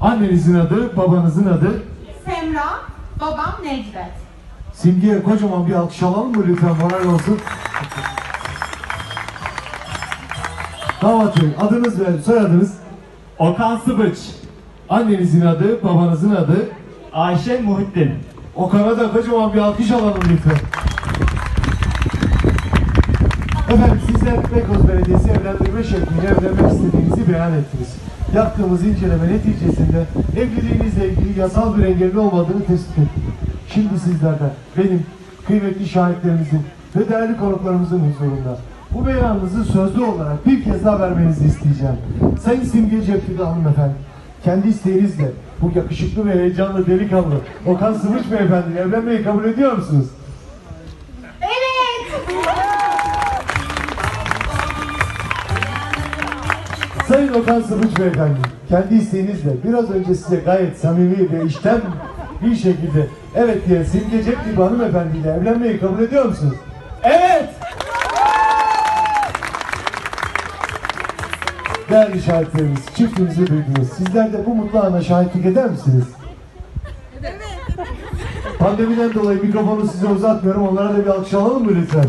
Annenizin adı, babanızın adı. Semra, babam Necdet. Simge'ye kocaman bir alkış alalım mı lütfen? Moral olsun. Damat Bey, adınız ve soyadınız. Okan Sıbıç, Annenizin adı, babanızın adı. Ayşe Muhittin. Okan'a da kocaman bir alkış alalım lütfen. Efendim sizler Beykoz Belediyesi evlendirme şekliyle evlenmek istediğinizi beyan ettiniz. Yaptığımız inceleme neticesinde evliliğinizle ilgili yasal bir engelin olmadığını tespit ettik. Şimdi sizlerden benim kıymetli şahitlerimizin ve değerli konuklarımızın huzurunda bu beyanınızı sözlü olarak bir kez daha vermenizi isteyeceğim. Sayın Simge Cepkili hanımefendi, kendi isteğinizle bu yakışıklı ve heyecanlı delikanlı Okan Sıvıç Beyefendi evlenmeyi kabul ediyor musunuz? Sayın Okan Sıvıç Beyefendi, kendi isteğinizle biraz önce size gayet samimi ve işten bir şekilde evet diye simgecek gibi hanımefendiyle evlenmeyi kabul ediyor musunuz? Evet! Değerli şahitlerimiz, çiftimizi duydunuz. Sizler de bu mutlu ana şahitlik eder misiniz? Pandemiden dolayı mikrofonu size uzatmıyorum. Onlara da bir alkış alalım mı lütfen?